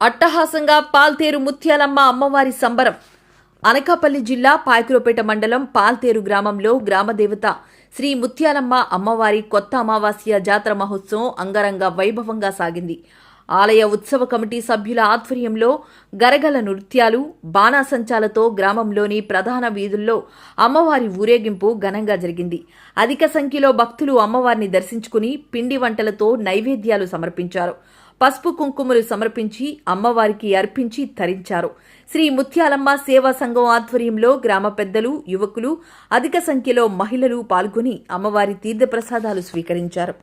అట్టహాసంగా పాల్తేరు ముత్యాలమ్మ అమ్మవారి సంబరం. అనకాపల్లి జిల్లా పాయకురపేట మండలం పాల్తేరు గ్రామంలో గ్రామదేవత శ్రీ ముత్యాలమ్మ అమ్మవారి కొత్త అమావాస్య జాతర మహోత్సవం అంగరంగ వైభవంగా సాగింది. ఆలయ ఉత్సవ కమిటీ సభ్యుల ఆధ్వర్యంలో గరగల నృత్యాలు బాణాసంచాలతో గ్రామంలోని ప్రధాన వీధుల్లో అమ్మవారి ఊరేగింపు ఘనంగా జరిగింది. అధిక సంఖ్యలో భక్తులు అమ్మవారిని దర్శించుకుని పిండి వంటలతో నైవేద్యాలు సమర్పించారు. పసుపు కుంకుమలు సమర్పించి అమ్మవారికి అర్పించి ధరించారు శ్రీ ముత్యాలమ్మ సేవా సంఘం ఆధ్వర్యంలో గ్రామ పెద్దలు యువకులు అధిక సంఖ్యలో మహిళలు పాల్గొని అమ్మవారి తీర్థప్రసాదాలు స్వీకరించారు.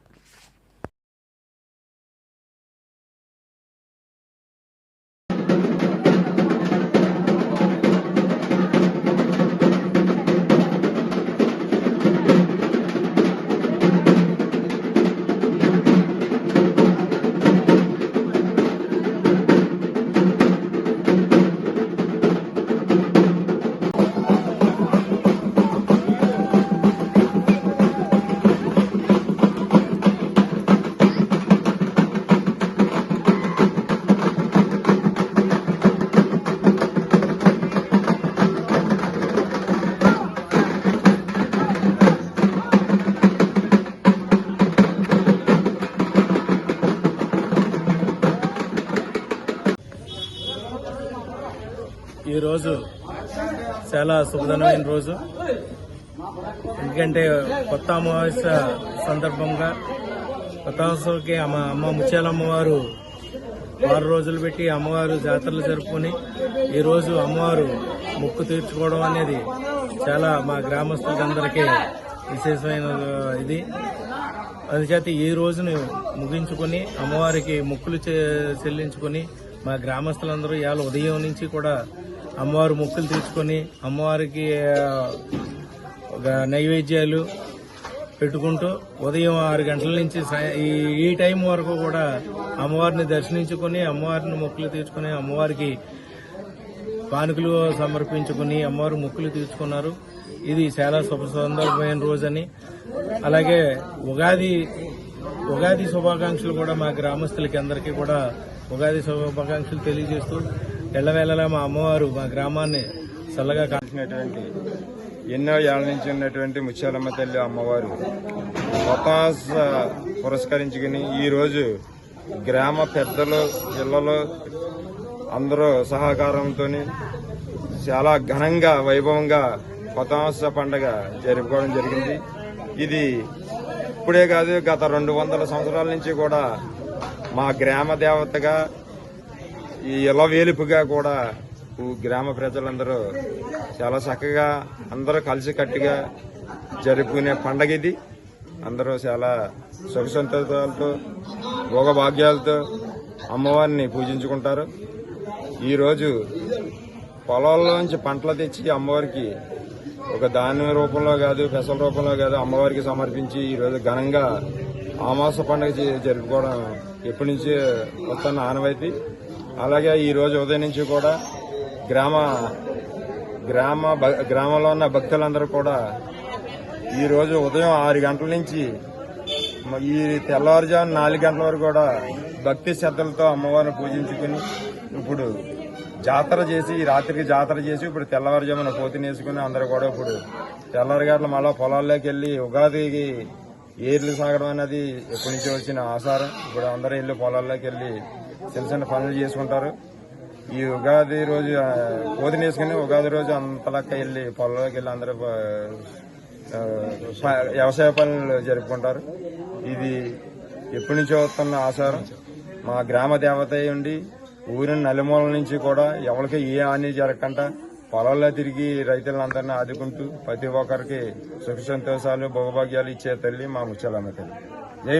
ఈరోజు చాలా శుభదనమైన రోజు. ఎందుకంటే కొత్త అమావాస్య సందర్భంగా కొత్త అమావాస్యకి అమ్మ అమ్మ ముత్యాలమ్మ వారు ఆరు రోజులు పెట్టి అమ్మవారు జాతరలు జరుపుకొని ఈరోజు అమ్మవారు ముక్కు తీర్చుకోవడం అనేది చాలా మా గ్రామస్తులందరికీ విశేషమైన ఇది. అందుచేత ఈ రోజును ముగించుకొని అమ్మవారికి మొక్కులు చే- చెల్లించుకొని మా గ్రామస్తులందరూ ఇవాళ ఉదయం నుంచి కూడా అమ్మవారు మొక్కులు తీర్చుకొని అమ్మవారికి ఒక నైవేద్యాలు పెట్టుకుంటూ ఉదయం ఆరు గంటల నుంచి ఈ ఈ టైం వరకు కూడా అమ్మవారిని దర్శించుకొని అమ్మవారిని మొక్కులు తీర్చుకొని అమ్మవారికి పానుకులు సమర్పించుకుని అమ్మవారు మొక్కులు తీర్చుకున్నారు. ఇది చాలా శుభ సందర్భమైన రోజని. అలాగే ఉగాది ఉగాది శుభాకాంక్షలు కూడా మా గ్రామస్తులకి అందరికీ కూడా ఉగాది శుభాకాంక్షలు తెలియజేస్తూ ఎల్లవేళలా మా అమ్మవారు మా గ్రామాన్ని చల్లగా కాల్చినటువంటి ఎన్నో ఏళ్ళ నుంచి ఉన్నటువంటి ముత్యాలమ్మ తల్లి అమ్మవారు కొత్త పురస్కరించుకుని ఈరోజు గ్రామ పెద్దలు పిల్లలు అందరూ సహకారంతో చాలా ఘనంగా వైభవంగా కొత్త పండగ జరుపుకోవడం జరిగింది. ఇది ఇప్పుడే కాదు గత రెండు వందల సంవత్సరాల నుంచి కూడా మా గ్రామ దేవతగా ఈ ఇలవేలుపుగా కూడా గ్రామ ప్రజలందరూ చాలా చక్కగా అందరూ కలిసికట్టుగా జరుపుకునే పండగ ఇది. అందరూ చాలా సుఖ సంతోషాలతో భోగభాగ్యాలతో అమ్మవారిని పూజించుకుంటారు. ఈరోజు పొలాల్లోంచి పంటలు తెచ్చి అమ్మవారికి ఒక ధాన్యం రూపంలో కాదు పెసల రూపంలో కాదు అమ్మవారికి సమర్పించి ఈరోజు ఘనంగా ఆమాస పండుగ జరుపుకోవడం ఎప్పటి నుంచి వస్తున్న ఆనవాయితీ. అలాగే ఈ రోజు ఉదయం నుంచి కూడా గ్రామ గ్రామ భ- గ్రామంలో ఉన్న భక్తులందరూ కూడా ఈ రోజు ఉదయం ఆరు గంటల నుంచి ఈ తెల్లవారుజాము నాలుగు గంటల వరకు కూడా భక్తి శ్రద్ధలతో అమ్మవారిని పూజించుకుని ఇప్పుడు జాతర చేసి రాత్రికి జాతర చేసి ఇప్పుడు తెల్లవారుజామున పోతిని వేసుకుని అందరూ కూడా ఇప్పుడు తెల్లవారు గంటల పొలాల్లోకి వెళ్ళి ఉగాదికి ఏర్లు సాగడం అనేది ఎప్పటి నుంచి వచ్చిన ఆసారం. ఇప్పుడు అందరూ వెళ్ళి పొలాల్లోకి వెళ్ళి చిన్న చిన్న పనులు చేసుకుంటారు. ఈ ఉగాది రోజు ఆ, వేసుకుని ఉగాది రోజు అంతలక్క వెళ్ళి పొలంలోకి వెళ్ళి అందరూ వ్యవసాయ పనులు జరుపుకుంటారు. ఇది ఎప్పటి నుంచో వస్తున్న ఆచారం మా గ్రామ దేవత ఉండి ఊరిని నలుమూల నుంచి కూడా ఎవరికి ఏ హాని జరగకుండా పొలాల్లో తిరిగి రైతులందరినీ ఆదుకుంటూ ప్రతి ఒక్కరికి సుఖ సంతోషాలు భోగభాగ్యాలు ఇచ్చే తల్లి మా ముచ్చలమ్మ తల్లి. జై